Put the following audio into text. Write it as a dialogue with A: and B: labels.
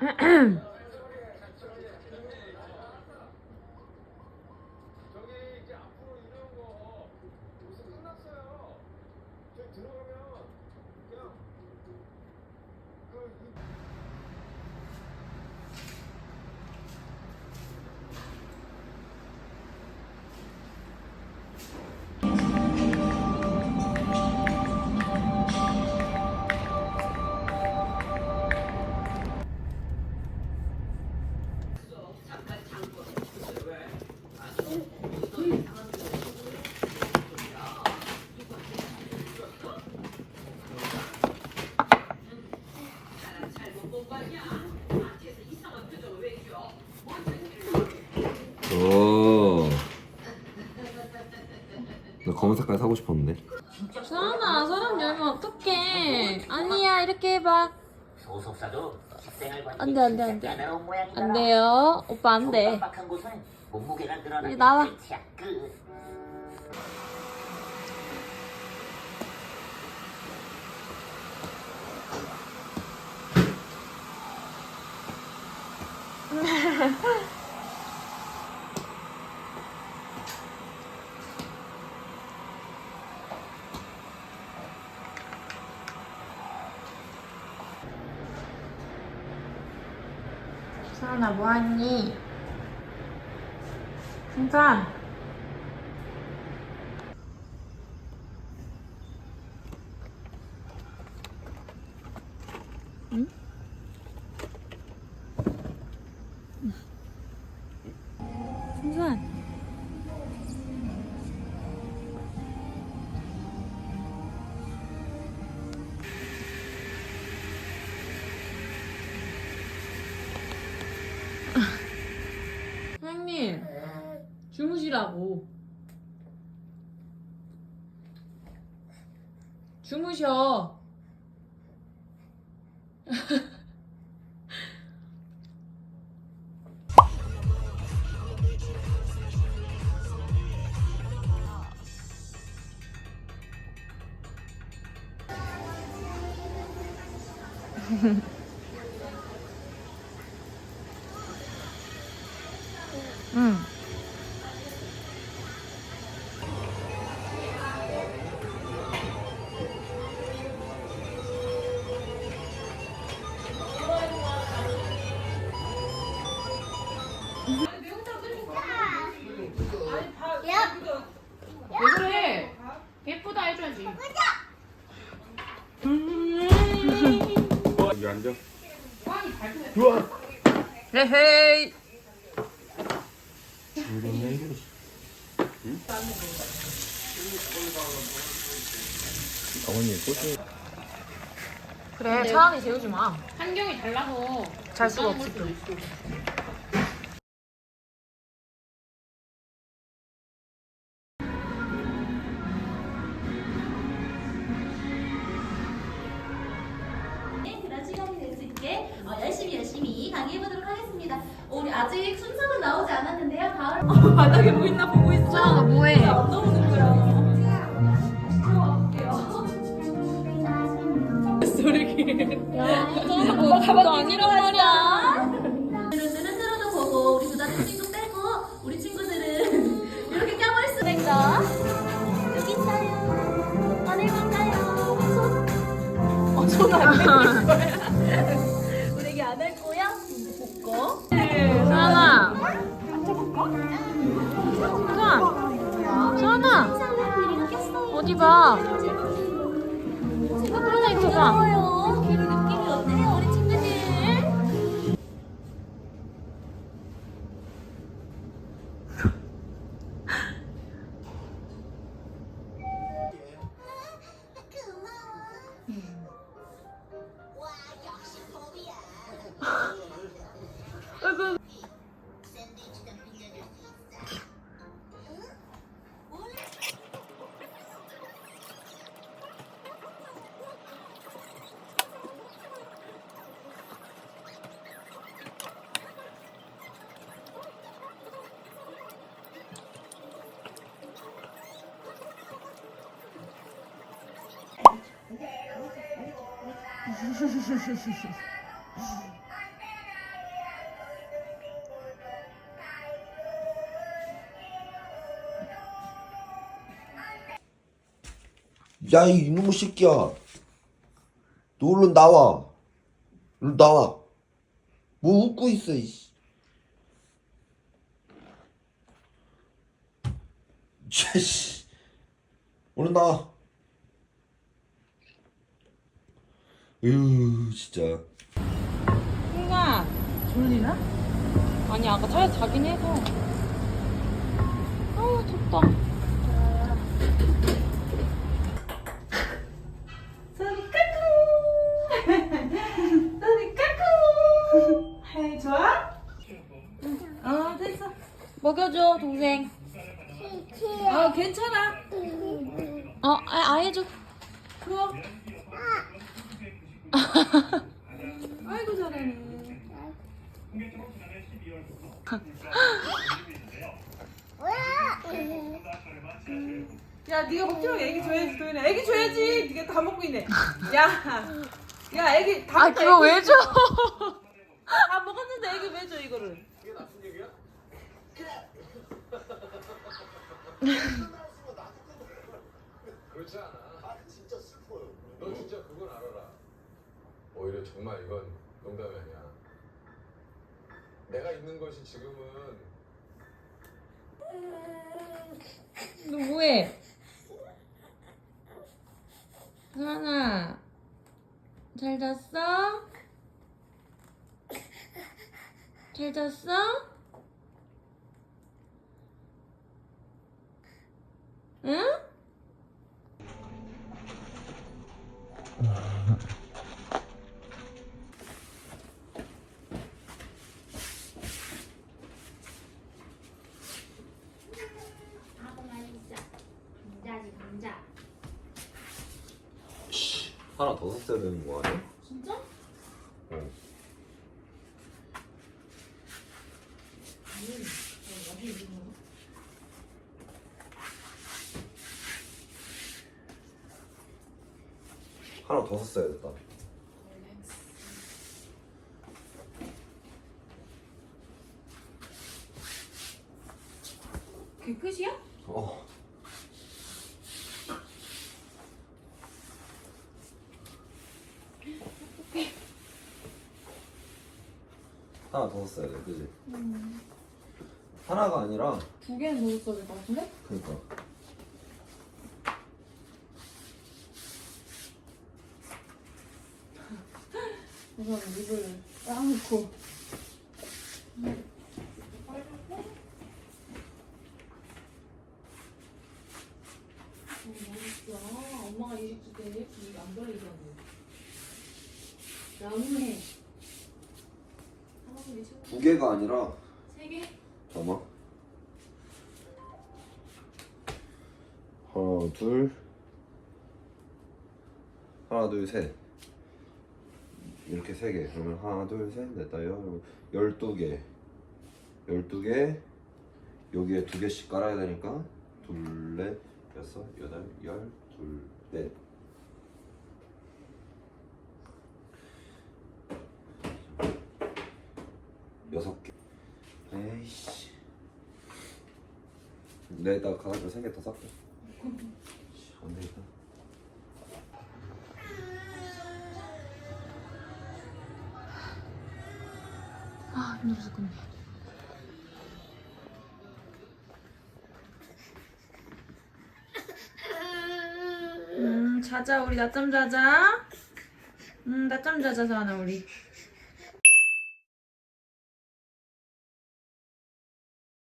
A: Ahem.
B: 오. 나 검은 색깔 사고 싶었는데.
C: 수아나 사람 열면 어떡해 아니야 이렇게 해봐
D: 소속사도 식생활
C: 안 돼, 안 돼, 안 돼.
D: 까다로운 모양이다.
C: 안 돼요 오빠 안돼
D: 빡빡한 곳은 몸무게가
C: 나와.
D: 끝이야, 끝.
C: 수아나 뭐하니 승산 응? 사장님 주무시라고. 주무셔
E: 해줘야지.
A: 여기 앉아.
C: 헤헤이
B: 어머니 꽃이.
C: 그래 차라리 재우지 마.
E: 환경이 달라서
C: 잘 수가
E: 못
C: 없지,
E: 가
F: 우리 아직 순서는 나오지 않았는데요. 가을 어, 바닥에 뭐 있나 보고 있어.
C: 수아나 뭐해?
F: 안 나오는 거야. 들어갈게요.
C: 뭐 가방 아니란 말이야.
F: 틀어도 보고 우리 부담 친구 빼고 우리 친구들은 이렇게 껴볼 수 있다. 여기 있어요. 어딜 갈까요? 손. 어, 손안 내밀 거야.
C: 어디 봐? 이거 봐
B: 야, 이 이놈의 새끼야. 너 얼른 나와. 얼른 나와. 뭐 웃고 있어, 이씨. 쟤씨. 얼른 나와. 으, 진짜.
C: 승아 졸리나? 아니 아까 차에 자긴 해서 아우 덥다
G: 소리 까꿍 소리 까꿍 하이 좋아? 어 됐어
C: 먹여줘 동생
G: 어 괜찮아
C: 어 아, 아 해줘
G: 그럼 아이고 잘하네. 야 네가 말고 애기 줘야지 도현아. 애기 줘야지. 네가 다 먹고 있네. 야 야 애기 다
C: 아
G: 먹다,
C: 그거
G: 애기.
C: 왜 줘?
G: 다 먹었는데 애기 왜 줘 이거를?
A: 이게 나쁜 얘기야? 그렇지 않아. 아, 진짜 슬퍼요. 너 진짜 그건 알아라. 오히려 정말 이건 농담이 아니야. 내가 있는 것이 지금은
C: 너 뭐해? 승환아 잘 잤어? 잘 잤어? 응?
B: 하나 더 샀어야 되는 거 아니야?
F: 진짜?
B: 응. 하나 더 샀어야 됐다.
G: 그게 끝이야?
B: 어. 샀어야 돼, 그지? 하나가 아니라,
C: 두 개는 더 써야 될것 같은데?
B: 그니까.
C: 우선 입을 딱 놓고
G: 야, 엄마가 이식 줄때 이안 버리잖아. 너무해.
B: 두 개가 아니라,
G: 세 개?
B: 잠깐만. 하나, 둘. 하나, 둘, 셋. 이렇게 세 개. 그러면 하나, 둘, 셋, 넷, 다 열, 열두 개. 열두 개. 여기에 두 개씩 깔아야 되니까. 둘, 넷, 여섯, 여덟, 열, 둘, 넷. 여섯 개. 에이씨. 내가 가가지고 세개더 살게. 안 되겠다.
C: 아 힘들어 죽겠네 음 자자 우리 낮잠 자자 음 낮잠 자자 자나 우리